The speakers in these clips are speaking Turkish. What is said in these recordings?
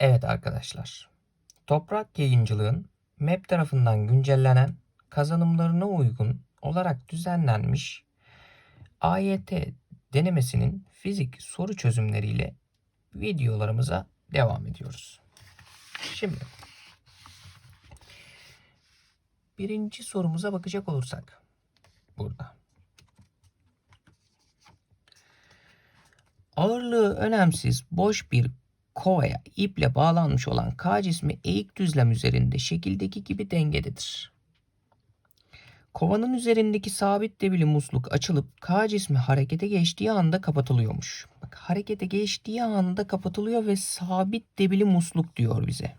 Evet arkadaşlar. Toprak Yayıncılığın MEP tarafından güncellenen kazanımlarına uygun olarak düzenlenmiş AYT denemesinin fizik soru çözümleriyle videolarımıza devam ediyoruz. Şimdi birinci sorumuza bakacak olursak burada. Ağırlığı önemsiz boş bir kovaya iple bağlanmış olan K cismi eğik düzlem üzerinde şekildeki gibi dengededir. Kovanın üzerindeki sabit debili musluk açılıp K cismi harekete geçtiği anda kapatılıyormuş. Bak harekete geçtiği anda kapatılıyor ve sabit debili musluk diyor bize.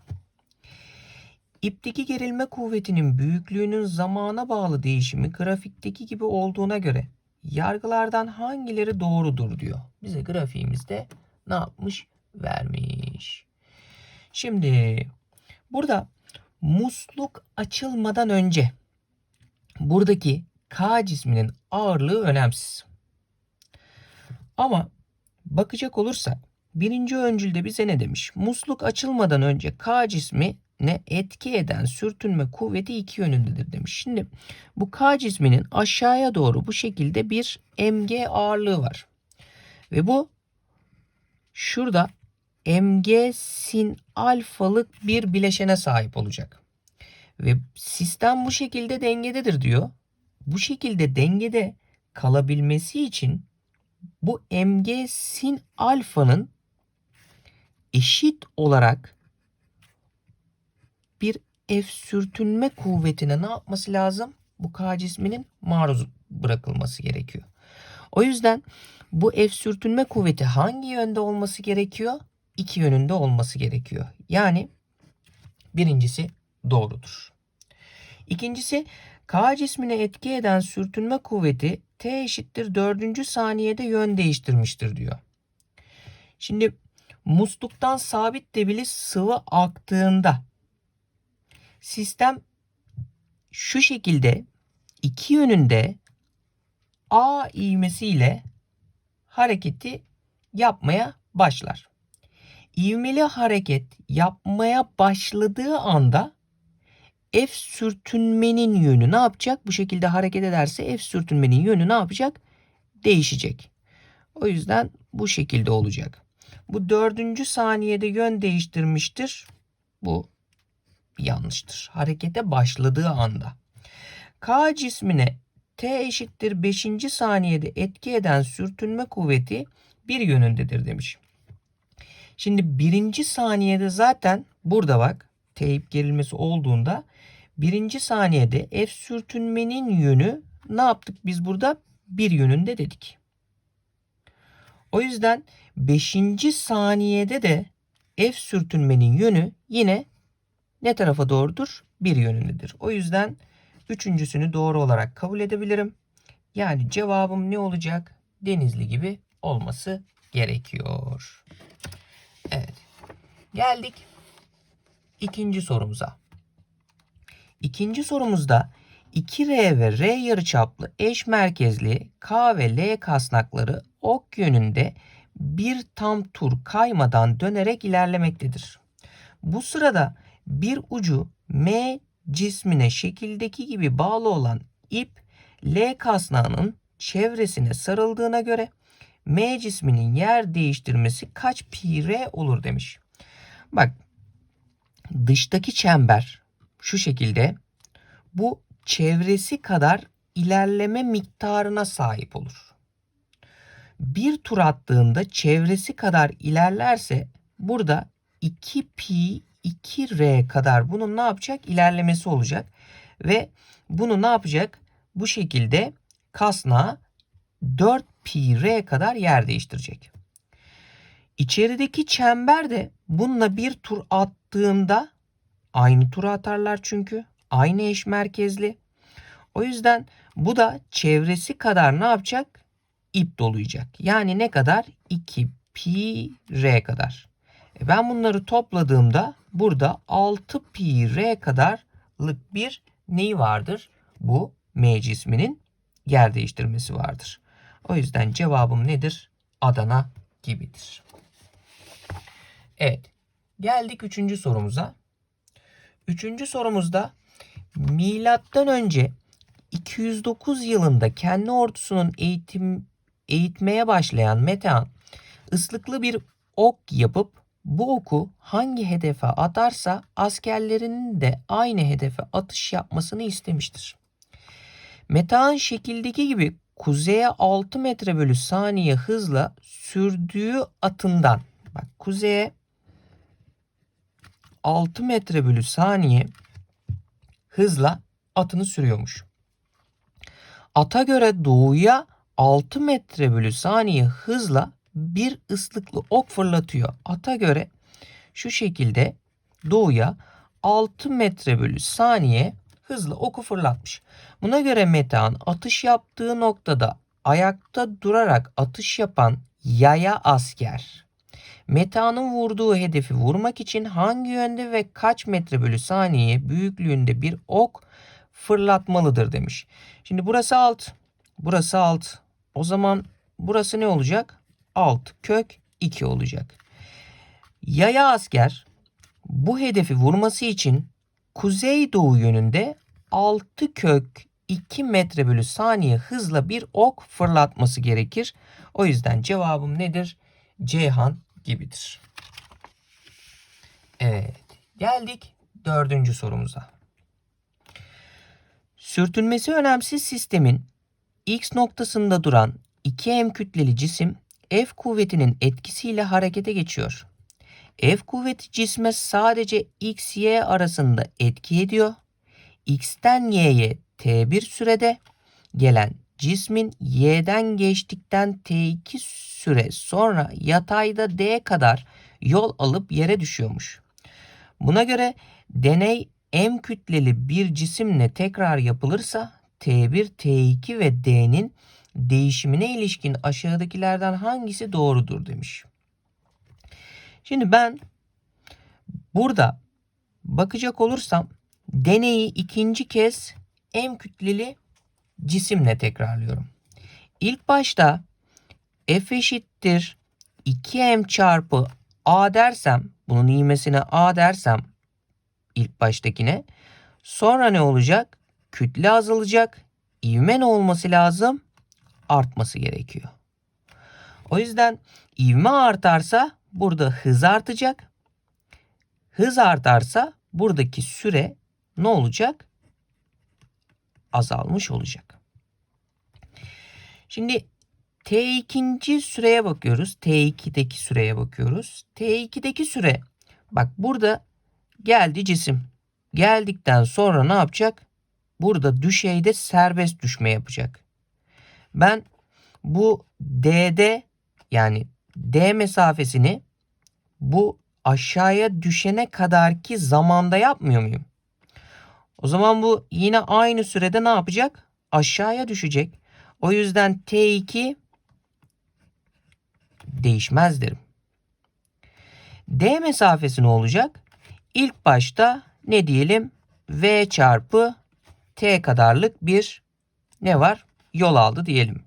İpteki gerilme kuvvetinin büyüklüğünün zamana bağlı değişimi grafikteki gibi olduğuna göre yargılardan hangileri doğrudur diyor. Bize grafiğimizde ne yapmış? Vermiş. Şimdi burada musluk açılmadan önce buradaki K cisminin ağırlığı önemsiz. Ama bakacak olursak birinci öncülde bize ne demiş? Musluk açılmadan önce K cismi ne etki eden sürtünme kuvveti iki yönündedir demiş. Şimdi bu K cisminin aşağıya doğru bu şekilde bir mg ağırlığı var. Ve bu şurada mg sin alfalık bir bileşene sahip olacak. Ve sistem bu şekilde dengededir diyor. Bu şekilde dengede kalabilmesi için bu mg sin alfanın eşit olarak bir F sürtünme kuvvetine ne yapması lazım? Bu K cisminin maruz bırakılması gerekiyor. O yüzden bu F sürtünme kuvveti hangi yönde olması gerekiyor? İki yönünde olması gerekiyor. Yani birincisi doğrudur. İkincisi K cismine etki eden sürtünme kuvveti T eşittir 4. saniyede yön değiştirmiştir diyor. Şimdi musluktan sabit debili sıvı aktığında sistem şu şekilde iki yönünde A ivmesiyle hareketi yapmaya başlar. İvmeli hareket yapmaya başladığı anda F sürtünmenin yönü ne yapacak? Bu şekilde hareket ederse F sürtünmenin yönü ne yapacak? Değişecek. O yüzden bu şekilde olacak. Bu dördüncü saniyede yön değiştirmiştir. Bu yanlıştır. Harekete başladığı anda. K cismine T eşittir 5. saniyede etki eden sürtünme kuvveti bir yönündedir demiş. Şimdi birinci saniyede zaten burada bak teyip gerilmesi olduğunda birinci saniyede F sürtünmenin yönü ne yaptık biz burada? Bir yönünde dedik. O yüzden 5. saniyede de F sürtünmenin yönü yine ne tarafa doğrudur? Bir yönündedir. O yüzden üçüncüsünü doğru olarak kabul edebilirim. Yani cevabım ne olacak? Denizli gibi olması gerekiyor. Evet. Geldik ikinci sorumuza. İkinci sorumuzda 2R ve R yarıçaplı eş merkezli K ve L kasnakları ok yönünde bir tam tur kaymadan dönerek ilerlemektedir. Bu sırada bir ucu M cismine şekildeki gibi bağlı olan ip L kasnağının çevresine sarıldığına göre M cisminin yer değiştirmesi kaç pi r olur demiş. Bak dıştaki çember şu şekilde bu çevresi kadar ilerleme miktarına sahip olur. Bir tur attığında çevresi kadar ilerlerse burada 2 pi 2r kadar bunun ne yapacak? İlerlemesi olacak. Ve bunu ne yapacak? Bu şekilde kasna 4 pi r kadar yer değiştirecek. İçerideki çember de bununla bir tur attığında aynı tur atarlar çünkü. Aynı eş merkezli. O yüzden bu da çevresi kadar ne yapacak? İp dolayacak. Yani ne kadar? 2 pi r kadar. E ben bunları topladığımda burada 6 pi r kadarlık bir neyi vardır? Bu M cisminin yer değiştirmesi vardır. O yüzden cevabım nedir? Adana gibidir. Evet. Geldik üçüncü sorumuza. Üçüncü sorumuzda milattan önce 209 yılında kendi ordusunun eğitim eğitmeye başlayan Metehan ıslıklı bir ok yapıp bu oku hangi hedefe atarsa askerlerinin de aynı hedefe atış yapmasını istemiştir. Metehan şekildeki gibi kuzeye 6 metre bölü saniye hızla sürdüğü atından bak kuzeye 6 metre bölü saniye hızla atını sürüyormuş. Ata göre doğuya 6 metre bölü saniye hızla bir ıslıklı ok fırlatıyor. Ata göre şu şekilde doğuya 6 metre bölü saniye hızla oku fırlatmış. Buna göre Metehan atış yaptığı noktada ayakta durarak atış yapan yaya asker Meta'nın vurduğu hedefi vurmak için hangi yönde ve kaç metre bölü saniye büyüklüğünde bir ok fırlatmalıdır demiş. Şimdi burası alt. Burası alt. O zaman burası ne olacak? Alt kök 2 olacak. Yaya asker bu hedefi vurması için kuzeydoğu yönünde 6 kök 2 metre bölü saniye hızla bir ok fırlatması gerekir. O yüzden cevabım nedir? Ceyhan gibidir. Evet. Geldik dördüncü sorumuza. Sürtünmesi önemsiz sistemin X noktasında duran 2M kütleli cisim F kuvvetinin etkisiyle harekete geçiyor. F kuvveti cisme sadece X, Y arasında etki ediyor. X'ten Y'ye T1 sürede gelen cismin Y'den geçtikten T2 süre sonra yatayda D kadar yol alıp yere düşüyormuş. Buna göre deney M kütleli bir cisimle tekrar yapılırsa T1, T2 ve D'nin değişimine ilişkin aşağıdakilerden hangisi doğrudur demiş. Şimdi ben burada bakacak olursam deneyi ikinci kez M kütleli cisimle tekrarlıyorum. İlk başta f eşittir 2m çarpı a dersem bunun ivmesine a dersem ilk baştakine sonra ne olacak? Kütle azalacak. İvme ne olması lazım? Artması gerekiyor. O yüzden ivme artarsa burada hız artacak. Hız artarsa buradaki süre ne olacak? Azalmış olacak. Şimdi T2. süreye bakıyoruz. T2'deki süreye bakıyoruz. T2'deki süre bak burada geldi cisim. Geldikten sonra ne yapacak? Burada düşeyde serbest düşme yapacak. Ben bu D'de yani D mesafesini bu aşağıya düşene kadarki zamanda yapmıyor muyum? O zaman bu yine aynı sürede ne yapacak? Aşağıya düşecek. O yüzden T2 değişmez derim. D mesafesi ne olacak? İlk başta ne diyelim? V çarpı T kadarlık bir ne var? Yol aldı diyelim.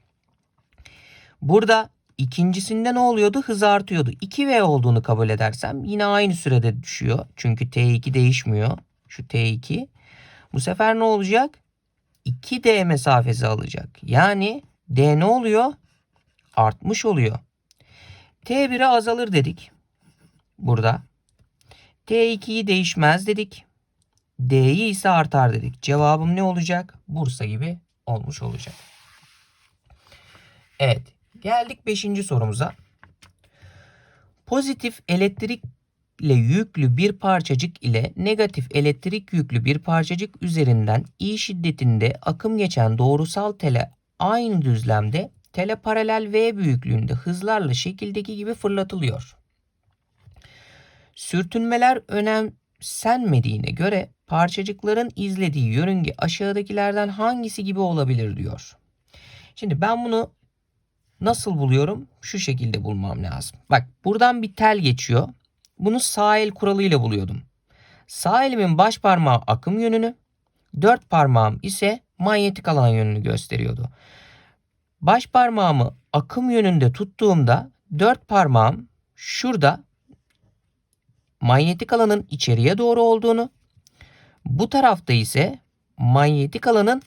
Burada ikincisinde ne oluyordu? Hız artıyordu. 2V olduğunu kabul edersem yine aynı sürede düşüyor. Çünkü T2 değişmiyor. Şu T2. Bu sefer ne olacak? 2D mesafesi alacak. Yani D ne oluyor? Artmış oluyor. T1'e azalır dedik. Burada. T2'yi değişmez dedik. D'yi ise artar dedik. Cevabım ne olacak? Bursa gibi olmuş olacak. Evet. Geldik 5. sorumuza. Pozitif elektrikle yüklü bir parçacık ile negatif elektrik yüklü bir parçacık üzerinden I şiddetinde akım geçen doğrusal tele aynı düzlemde tele paralel V büyüklüğünde hızlarla şekildeki gibi fırlatılıyor. Sürtünmeler önemsenmediğine göre parçacıkların izlediği yörünge aşağıdakilerden hangisi gibi olabilir diyor. Şimdi ben bunu nasıl buluyorum? Şu şekilde bulmam lazım. Bak buradan bir tel geçiyor. Bunu sağ el kuralıyla buluyordum. Sağ elimin baş parmağı akım yönünü, dört parmağım ise manyetik alan yönünü gösteriyordu. Baş parmağımı akım yönünde tuttuğumda dört parmağım şurada manyetik alanın içeriye doğru olduğunu, bu tarafta ise manyetik alanın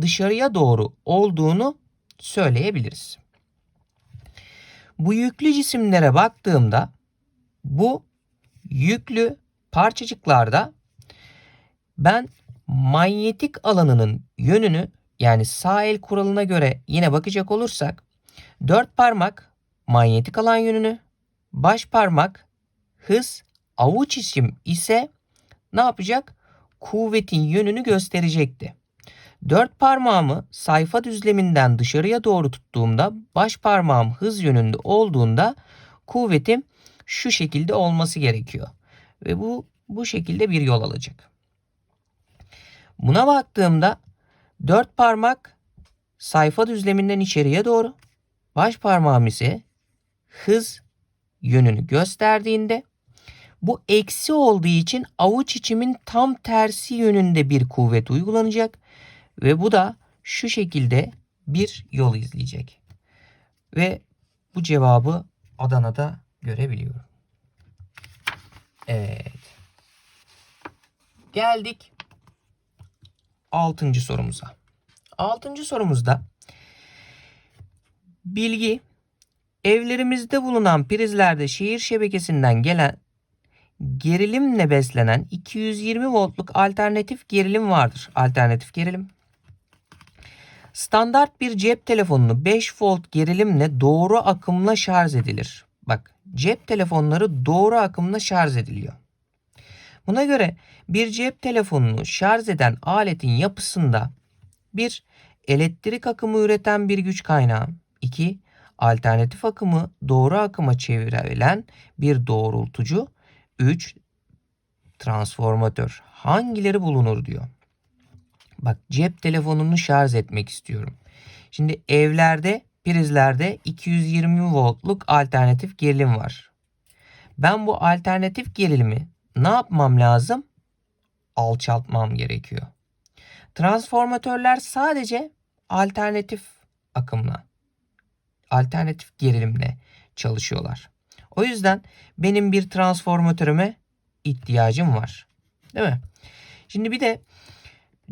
dışarıya doğru olduğunu söyleyebiliriz. Bu yüklü cisimlere baktığımda bu yüklü parçacıklarda ben manyetik alanının yönünü yani sağ el kuralına göre yine bakacak olursak dört parmak manyetik alan yönünü, baş parmak hız, avuç isim ise ne yapacak? Kuvvetin yönünü gösterecekti. Dört parmağımı sayfa düzleminden dışarıya doğru tuttuğumda baş parmağım hız yönünde olduğunda kuvvetim şu şekilde olması gerekiyor. Ve bu bu şekilde bir yol alacak. Buna baktığımda dört parmak sayfa düzleminden içeriye doğru, baş parmağım ise hız yönünü gösterdiğinde bu eksi olduğu için avuç içimin tam tersi yönünde bir kuvvet uygulanacak ve bu da şu şekilde bir yol izleyecek. Ve bu cevabı Adana'da görebiliyorum. Evet. Geldik altıncı sorumuza. Altıncı sorumuzda bilgi evlerimizde bulunan prizlerde şehir şebekesinden gelen gerilimle beslenen 220 voltluk alternatif gerilim vardır. Alternatif gerilim. Standart bir cep telefonunu 5 volt gerilimle doğru akımla şarj edilir. Bak cep telefonları doğru akımla şarj ediliyor. Buna göre bir cep telefonunu şarj eden aletin yapısında bir elektrik akımı üreten bir güç kaynağı, 2 alternatif akımı doğru akıma çevirebilen bir doğrultucu, 3 transformatör hangileri bulunur diyor. Bak cep telefonunu şarj etmek istiyorum. Şimdi evlerde prizlerde 220 voltluk alternatif gerilim var. Ben bu alternatif gerilimi ne yapmam lazım? Alçaltmam gerekiyor. Transformatörler sadece alternatif akımla, alternatif gerilimle çalışıyorlar. O yüzden benim bir transformatörüme ihtiyacım var. Değil mi? Şimdi bir de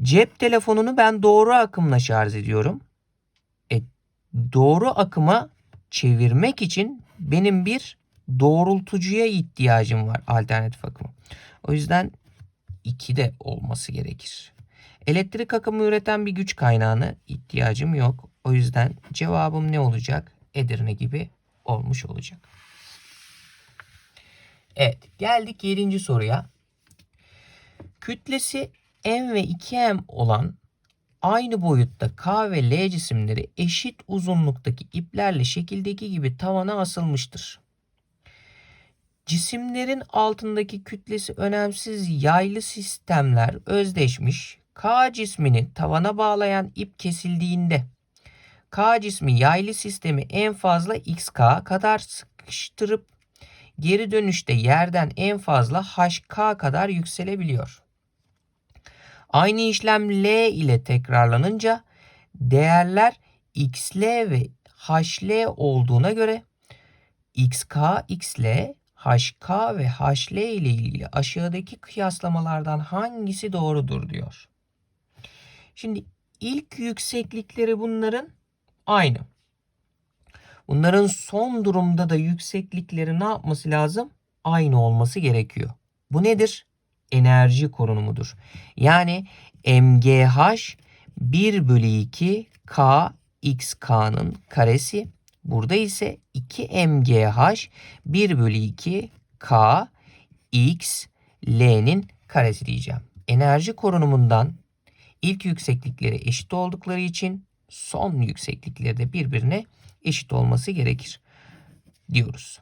cep telefonunu ben doğru akımla şarj ediyorum. E, doğru akıma çevirmek için benim bir doğrultucuya ihtiyacım var alternatif akımı. O yüzden 2 de olması gerekir. Elektrik akımı üreten bir güç kaynağına ihtiyacım yok. O yüzden cevabım ne olacak? Edirne gibi olmuş olacak. Evet geldik 7. soruya. Kütlesi m ve 2m olan aynı boyutta K ve L cisimleri eşit uzunluktaki iplerle şekildeki gibi tavana asılmıştır. Cisimlerin altındaki kütlesi önemsiz yaylı sistemler özdeşmiş. K cismini tavana bağlayan ip kesildiğinde K cismi yaylı sistemi en fazla XK kadar sıkıştırıp geri dönüşte yerden en fazla HK kadar yükselebiliyor. Aynı işlem L ile tekrarlanınca değerler XL ve HL olduğuna göre XK, XL, HK ve HL ile ilgili aşağıdaki kıyaslamalardan hangisi doğrudur diyor. Şimdi ilk yükseklikleri bunların aynı. Bunların son durumda da yükseklikleri ne yapması lazım? Aynı olması gerekiyor. Bu nedir? Enerji korunumudur. Yani MGH 1 bölü 2 K XK'nın karesi. Burada ise 2 MGH 1 bölü 2 K X L'nin karesi diyeceğim. Enerji korunumundan ilk yükseklikleri eşit oldukları için son yükseklikleri de birbirine eşit olması gerekir diyoruz.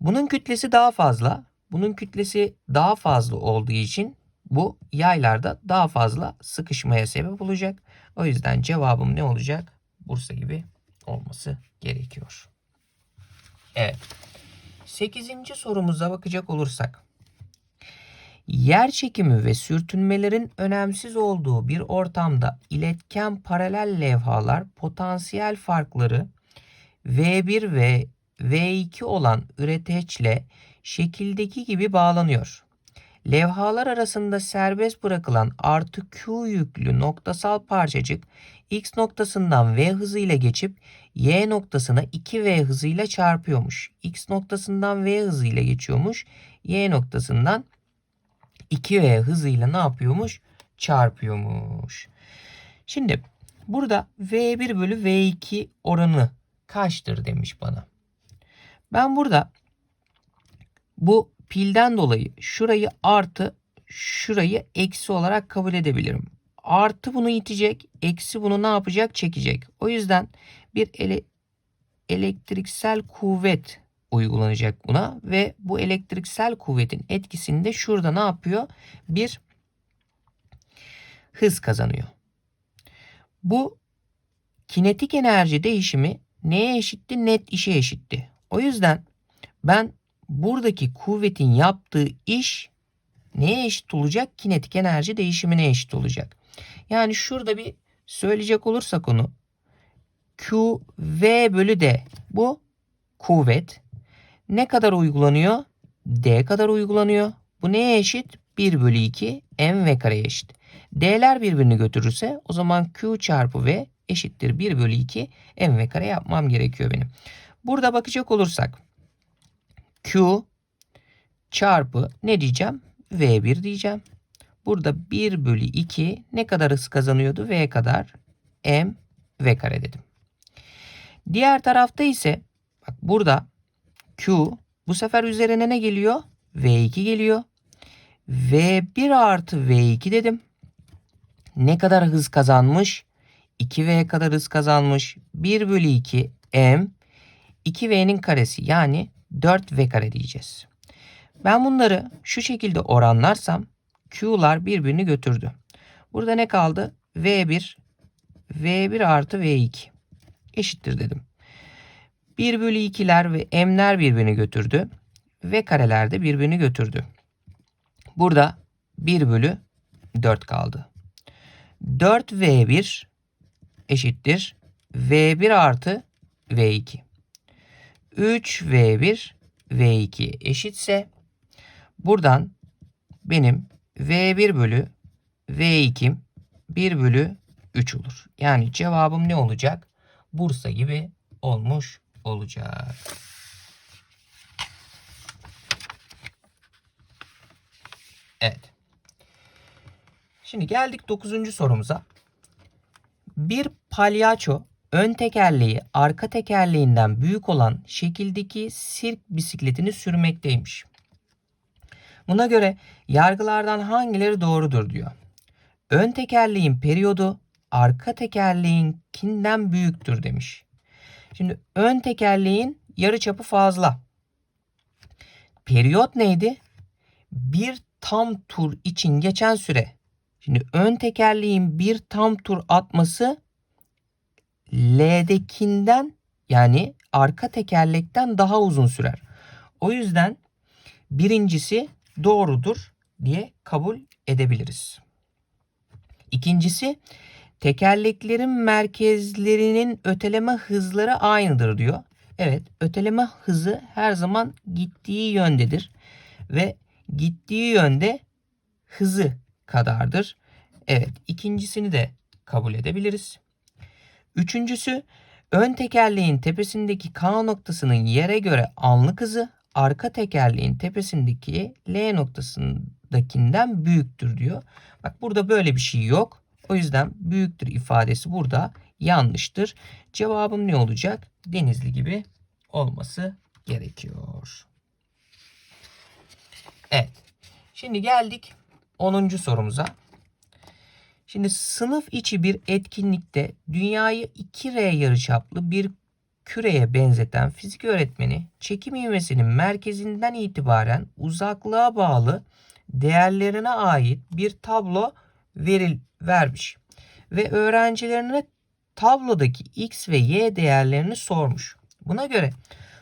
Bunun kütlesi daha fazla. Bunun kütlesi daha fazla olduğu için bu yaylarda daha fazla sıkışmaya sebep olacak. O yüzden cevabım ne olacak? Bursa gibi olması gerekiyor. Evet. Sekizinci sorumuza bakacak olursak. Yer çekimi ve sürtünmelerin önemsiz olduğu bir ortamda iletken paralel levhalar potansiyel farkları V1 ve V2 olan üreteçle şekildeki gibi bağlanıyor. Levhalar arasında serbest bırakılan artı Q yüklü noktasal parçacık X noktasından V hızıyla geçip Y noktasına 2V hızıyla çarpıyormuş. X noktasından V hızıyla geçiyormuş. Y noktasından 2V hızıyla ne yapıyormuş? Çarpıyormuş. Şimdi burada V1 bölü V2 oranı kaçtır demiş bana. Ben burada bu pilden dolayı şurayı artı şurayı eksi olarak kabul edebilirim. Artı bunu itecek, eksi bunu ne yapacak? Çekecek. O yüzden bir ele, elektriksel kuvvet uygulanacak buna ve bu elektriksel kuvvetin etkisinde şurada ne yapıyor? Bir hız kazanıyor. Bu kinetik enerji değişimi neye eşitti? Net işe eşitti. O yüzden ben buradaki kuvvetin yaptığı iş neye eşit olacak? Kinetik enerji değişimine eşit olacak. Yani şurada bir söyleyecek olursak onu Q V bölü D bu kuvvet ne kadar uygulanıyor? D kadar uygulanıyor. Bu neye eşit? 1 bölü 2 m v kareye eşit. D'ler birbirini götürürse o zaman Q çarpı V eşittir 1 bölü 2 m v kare yapmam gerekiyor benim. Burada bakacak olursak Q çarpı ne diyeceğim? V1 diyeceğim. Burada 1 bölü 2 ne kadar hız kazanıyordu? V kadar m v kare dedim. Diğer tarafta ise bak burada Q bu sefer üzerine ne geliyor? V2 geliyor. V1 artı V2 dedim. Ne kadar hız kazanmış? 2V kadar hız kazanmış. 1 bölü 2 M 2V'nin karesi yani 4V kare diyeceğiz. Ben bunları şu şekilde oranlarsam Q'lar birbirini götürdü. Burada ne kaldı? V1 V1 artı V2 eşittir dedim. 1 bölü 2'ler ve m'ler birbirini götürdü. Ve kareler de birbirini götürdü. Burada 1 bölü 4 kaldı. 4v1 eşittir. v1 artı v2. 3v1 v2 eşitse buradan benim v1 bölü v2'm 1 bölü 3 olur. Yani cevabım ne olacak? Bursa gibi olmuş olacak. Evet. Şimdi geldik 9. sorumuza. Bir palyaço ön tekerleği arka tekerleğinden büyük olan şekildeki sirk bisikletini sürmekteymiş. Buna göre yargılardan hangileri doğrudur diyor. Ön tekerleğin periyodu arka tekerleğinkinden büyüktür demiş. Şimdi ön tekerleğin yarıçapı fazla. Periyot neydi? Bir tam tur için geçen süre. Şimdi ön tekerleğin bir tam tur atması L'dekinden yani arka tekerlekten daha uzun sürer. O yüzden birincisi doğrudur diye kabul edebiliriz. İkincisi tekerleklerin merkezlerinin öteleme hızları aynıdır diyor. Evet öteleme hızı her zaman gittiği yöndedir ve gittiği yönde hızı kadardır. Evet ikincisini de kabul edebiliriz. Üçüncüsü ön tekerleğin tepesindeki K noktasının yere göre anlık hızı arka tekerleğin tepesindeki L noktasındakinden büyüktür diyor. Bak burada böyle bir şey yok. O yüzden büyüktür ifadesi burada yanlıştır. Cevabım ne olacak? Denizli gibi olması gerekiyor. Evet. Şimdi geldik 10. sorumuza. Şimdi sınıf içi bir etkinlikte dünyayı 2R yarıçaplı bir küreye benzeten fizik öğretmeni çekim ivmesinin merkezinden itibaren uzaklığa bağlı değerlerine ait bir tablo veril, vermiş. Ve öğrencilerine tablodaki x ve y değerlerini sormuş. Buna göre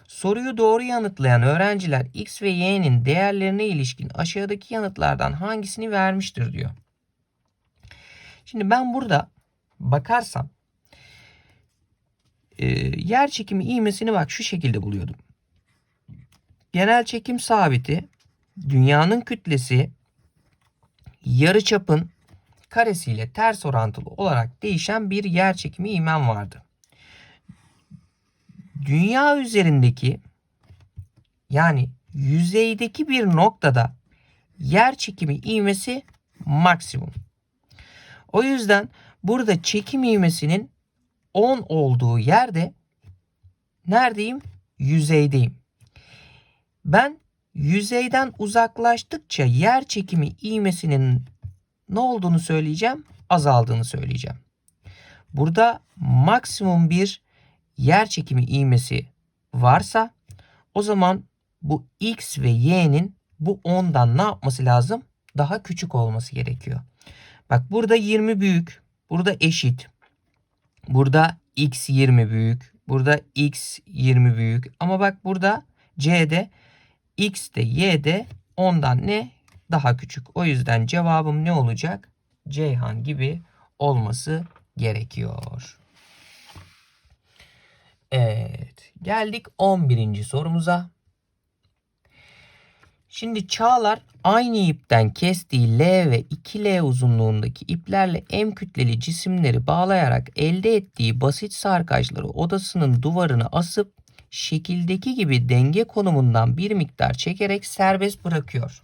soruyu doğru yanıtlayan öğrenciler x ve y'nin değerlerine ilişkin aşağıdaki yanıtlardan hangisini vermiştir diyor. Şimdi ben burada bakarsam e, yer çekimi ivmesini bak şu şekilde buluyordum. genel çekim sabiti dünyanın kütlesi yarıçapın karesiyle ters orantılı olarak değişen bir yer çekimi ivmen vardı. Dünya üzerindeki yani yüzeydeki bir noktada yer çekimi ivmesi maksimum. O yüzden burada çekim ivmesinin 10 olduğu yerde neredeyim? Yüzeydeyim. Ben yüzeyden uzaklaştıkça yer çekimi ivmesinin ne olduğunu söyleyeceğim? Azaldığını söyleyeceğim. Burada maksimum bir yer çekimi ivmesi varsa o zaman bu x ve y'nin bu 10'dan ne yapması lazım? Daha küçük olması gerekiyor. Bak burada 20 büyük. Burada eşit. Burada x 20 büyük. Burada x 20 büyük. Ama bak burada c'de x de y de 10'dan ne? Daha küçük. O yüzden cevabım ne olacak? Ceyhan gibi olması gerekiyor. Evet. Geldik 11. sorumuza. Şimdi Çağlar aynı ipten kestiği L ve 2L uzunluğundaki iplerle M kütleli cisimleri bağlayarak elde ettiği basit sarkaçları odasının duvarına asıp şekildeki gibi denge konumundan bir miktar çekerek serbest bırakıyor.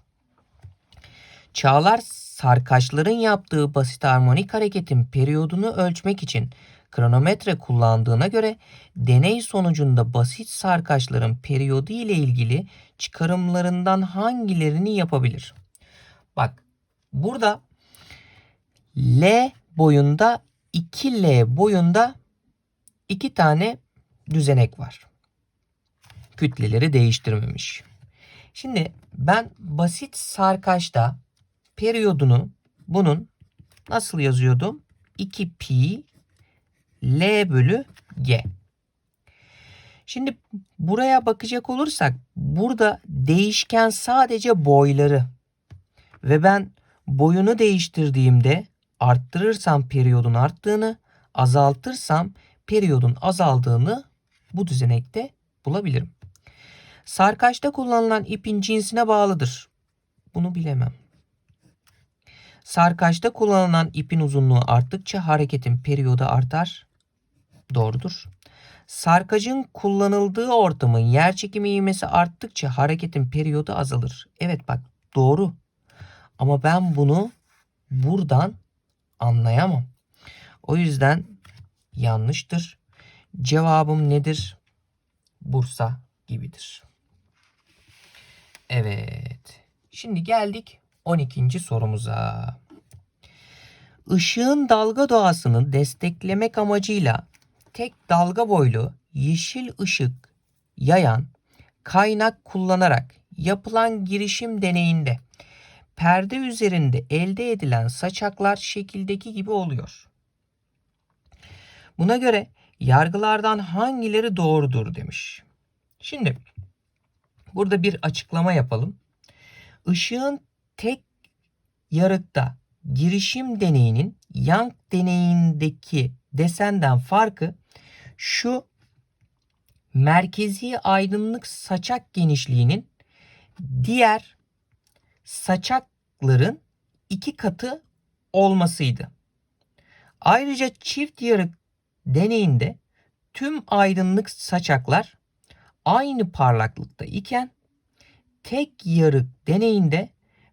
Çağlar sarkaçların yaptığı basit harmonik hareketin periyodunu ölçmek için kronometre kullandığına göre deney sonucunda basit sarkaçların periyodu ile ilgili çıkarımlarından hangilerini yapabilir? Bak burada L boyunda 2L boyunda iki tane düzenek var. Kütleleri değiştirmemiş. Şimdi ben basit sarkaçta periyodunu bunun nasıl yazıyordum? 2 pi L bölü G. Şimdi buraya bakacak olursak burada değişken sadece boyları ve ben boyunu değiştirdiğimde arttırırsam periyodun arttığını, azaltırsam periyodun azaldığını bu düzenekte bulabilirim. Sarkaçta kullanılan ipin cinsine bağlıdır. Bunu bilemem. Sarkaçta kullanılan ipin uzunluğu arttıkça hareketin periyodu artar. Doğrudur. Sarkacın kullanıldığı ortamın yer çekimi ivmesi arttıkça hareketin periyodu azalır. Evet bak doğru. Ama ben bunu buradan anlayamam. O yüzden yanlıştır. Cevabım nedir? Bursa gibidir. Evet. Şimdi geldik 12. sorumuza. Işığın dalga doğasını desteklemek amacıyla tek dalga boylu yeşil ışık yayan kaynak kullanarak yapılan girişim deneyinde perde üzerinde elde edilen saçaklar şekildeki gibi oluyor. Buna göre yargılardan hangileri doğrudur demiş. Şimdi burada bir açıklama yapalım. Işığın tek yarıkta girişim deneyinin Young deneyindeki desenden farkı şu merkezi aydınlık saçak genişliğinin diğer saçakların iki katı olmasıydı. Ayrıca çift yarık deneyinde tüm aydınlık saçaklar aynı parlaklıkta iken tek yarık deneyinde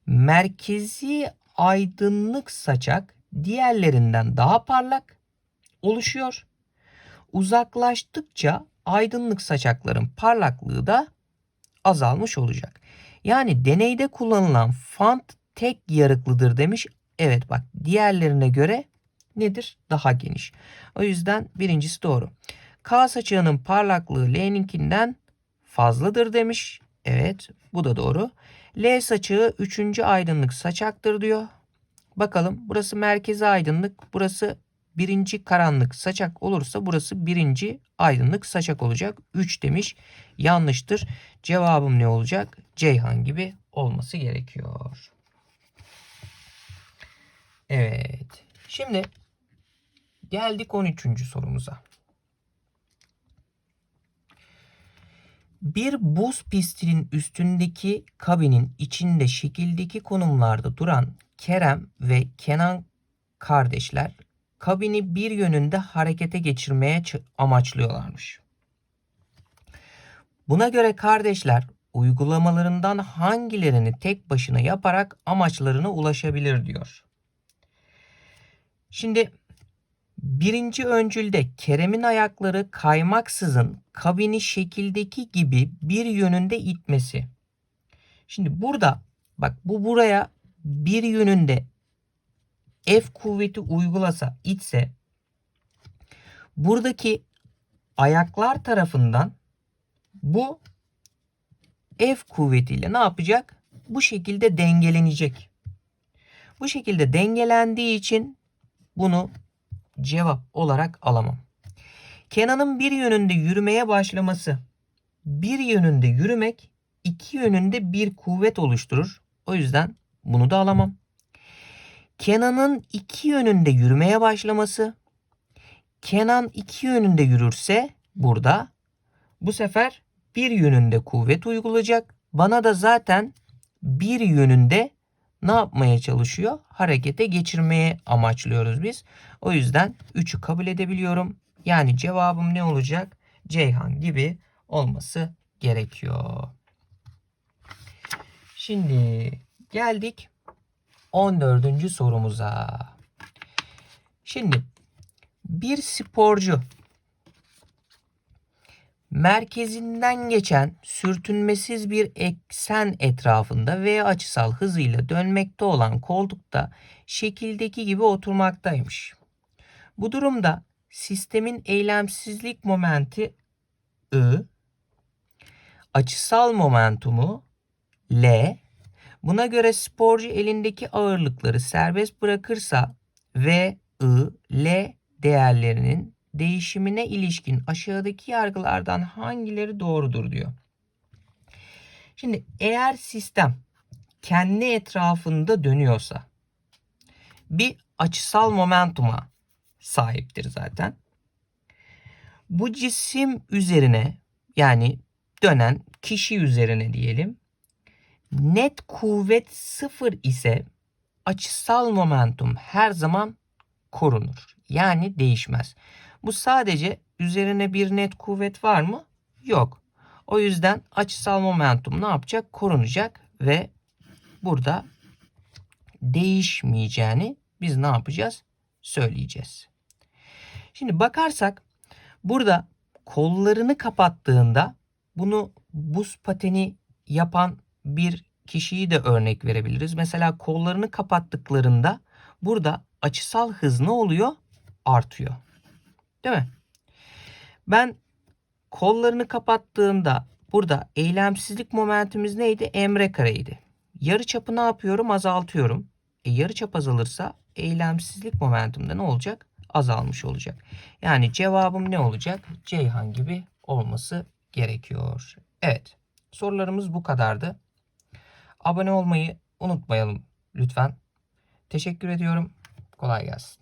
merkezi aydınlık saçak diğerlerinden daha parlak oluşuyor. Uzaklaştıkça aydınlık saçakların parlaklığı da azalmış olacak. Yani deneyde kullanılan fant tek yarıklıdır demiş. Evet bak diğerlerine göre nedir? Daha geniş. O yüzden birincisi doğru. K saçağının parlaklığı L'ninkinden fazladır demiş. Evet bu da doğru. L saçağı 3. aydınlık saçaktır diyor. Bakalım burası merkezi aydınlık. Burası birinci karanlık saçak olursa burası birinci aydınlık saçak olacak. 3 demiş. Yanlıştır. Cevabım ne olacak? Ceyhan gibi olması gerekiyor. Evet. Şimdi geldik 13. sorumuza. Bir buz pistinin üstündeki kabinin içinde şekildeki konumlarda duran Kerem ve Kenan kardeşler kabini bir yönünde harekete geçirmeye amaçlıyorlarmış. Buna göre kardeşler uygulamalarından hangilerini tek başına yaparak amaçlarına ulaşabilir diyor. Şimdi birinci öncülde Kerem'in ayakları kaymaksızın kabini şekildeki gibi bir yönünde itmesi. Şimdi burada bak bu buraya bir yönünde F kuvveti uygulasa itse buradaki ayaklar tarafından bu F kuvvetiyle ne yapacak? Bu şekilde dengelenecek. Bu şekilde dengelendiği için bunu cevap olarak alamam. Kenan'ın bir yönünde yürümeye başlaması. Bir yönünde yürümek iki yönünde bir kuvvet oluşturur. O yüzden bunu da alamam. Kenan'ın iki yönünde yürümeye başlaması. Kenan iki yönünde yürürse burada bu sefer bir yönünde kuvvet uygulayacak. Bana da zaten bir yönünde ne yapmaya çalışıyor? Harekete geçirmeye amaçlıyoruz biz. O yüzden 3'ü kabul edebiliyorum. Yani cevabım ne olacak? Ceyhan gibi olması gerekiyor. Şimdi geldik 14. sorumuza. Şimdi bir sporcu merkezinden geçen sürtünmesiz bir eksen etrafında V açısal hızıyla dönmekte olan koltukta şekildeki gibi oturmaktaymış. Bu durumda sistemin eylemsizlik momenti I, açısal momentumu L. Buna göre sporcu elindeki ağırlıkları serbest bırakırsa V, I, L değerlerinin değişimine ilişkin aşağıdaki yargılardan hangileri doğrudur diyor. Şimdi eğer sistem kendi etrafında dönüyorsa bir açısal momentuma sahiptir zaten. Bu cisim üzerine yani dönen kişi üzerine diyelim net kuvvet sıfır ise açısal momentum her zaman korunur. Yani değişmez. Bu sadece üzerine bir net kuvvet var mı? Yok. O yüzden açısal momentum ne yapacak? Korunacak ve burada değişmeyeceğini biz ne yapacağız? Söyleyeceğiz. Şimdi bakarsak burada kollarını kapattığında bunu buz pateni yapan bir kişiyi de örnek verebiliriz. Mesela kollarını kapattıklarında burada açısal hız ne oluyor? Artıyor. Değil mi? Ben kollarını kapattığımda burada eylemsizlik momentimiz neydi? Emre kareydi. Yarı çapı ne yapıyorum? Azaltıyorum. E, yarı çap azalırsa eylemsizlik momentumda ne olacak? Azalmış olacak. Yani cevabım ne olacak? Ceyhan gibi olması gerekiyor. Evet. Sorularımız bu kadardı. Abone olmayı unutmayalım lütfen. Teşekkür ediyorum. Kolay gelsin.